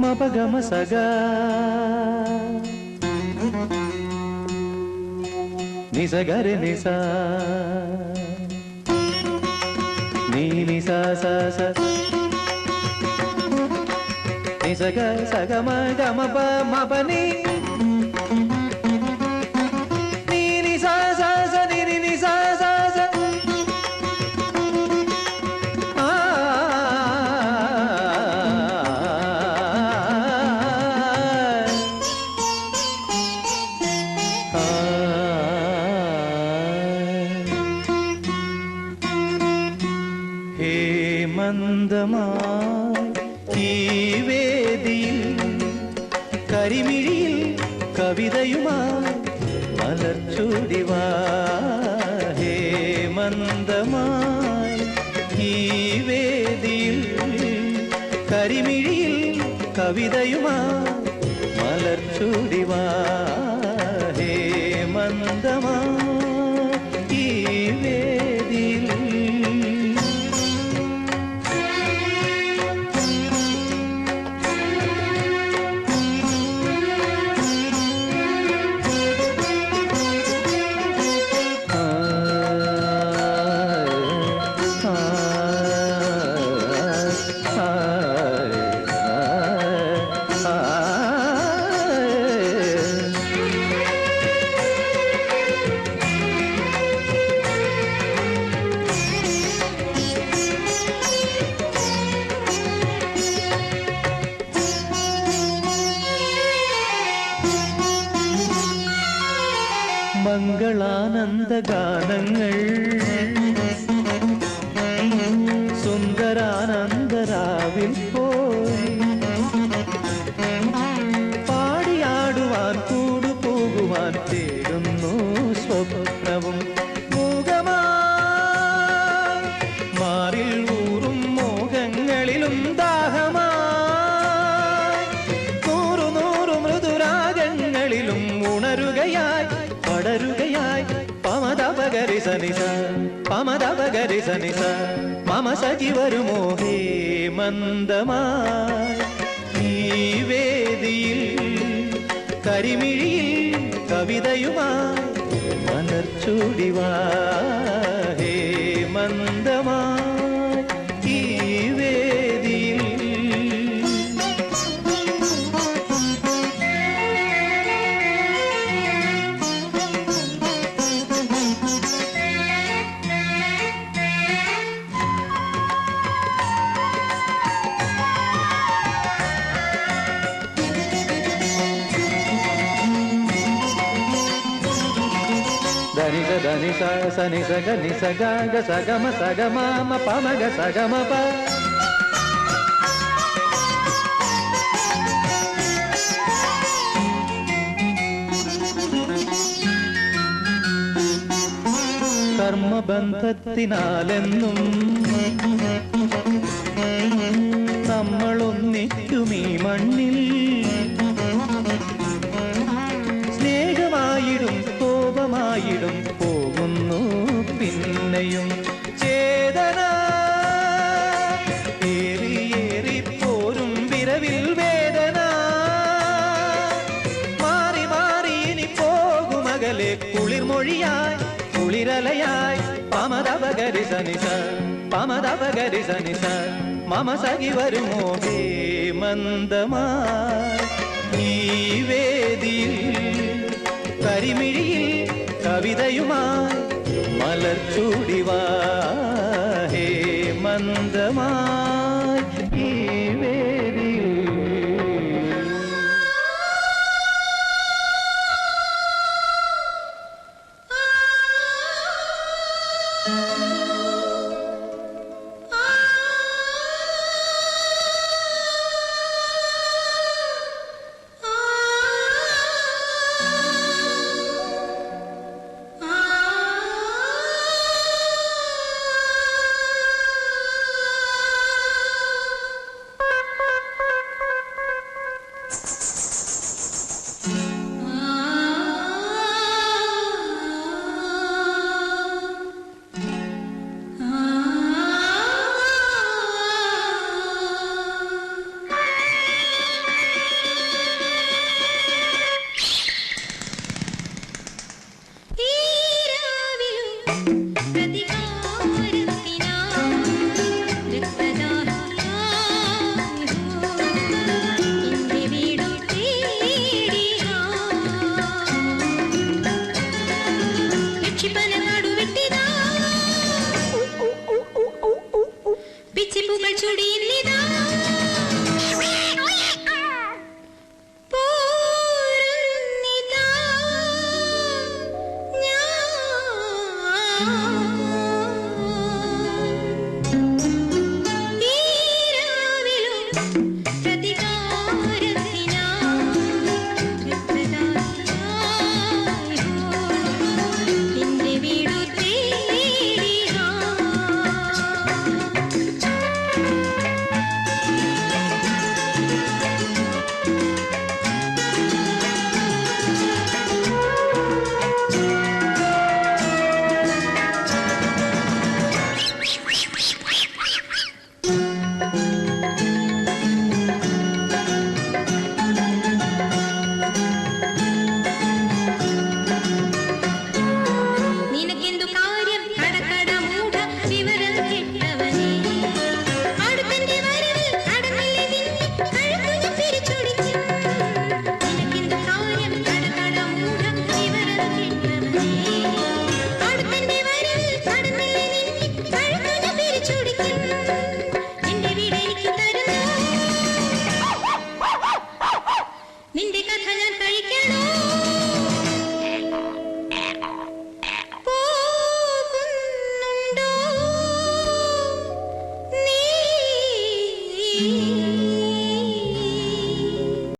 మపగమ సగా నిసగరి నిసా నీ నిసా సా స నిసగ సగమ గమ ప మపని ഈ വേദിയിൽ കരിമിഴിയിൽ കവിതയുമായി മലർച്ചൂടിവാ ഹേ മന്ദമായി. ഈ വേദിയിൽ കരിമിഴിയിൽ കവിതയുമായി മലർച്ചൂടിവാ മംഗളാനന്ദ ഗാനങ്ങൾ സുന്ദരാനന്ദരാവിൽ പോയി. പാടിയാടുവാൻ കൂടു പോകുവാൻ തേടുന്നു സ്വപ്നവും മാറിൽ ഊറും മോഹങ്ങളിലും ദാഹമാ നൂറു നൂറു മൃദുരാഗങ്ങളിലും ഉണരുകയായി പടരുകയായി. പമതപകരി സനിസ പമതപകരി സനിസ മമ സഖി വരുമോ ഹേ മന്ദമായി ഈ വേദിയിൽ കരിമിഴിയിൽ കവിതയുമായി മലർച്ചൂടിവാ ధని స ధని స సని స గ ని స గ గ స గ మ స గ మ మ ప మ గ స గ మ ప കർമ്മബന്ധത്തിനാലെന്നും നമ്മളൊന്നിക്കുമീ മണ്ണിൽ ममदवगरि सनि सन् मम सनिवो मन्दमाेदि करिमिळि कविदयुमा मलचूडिवा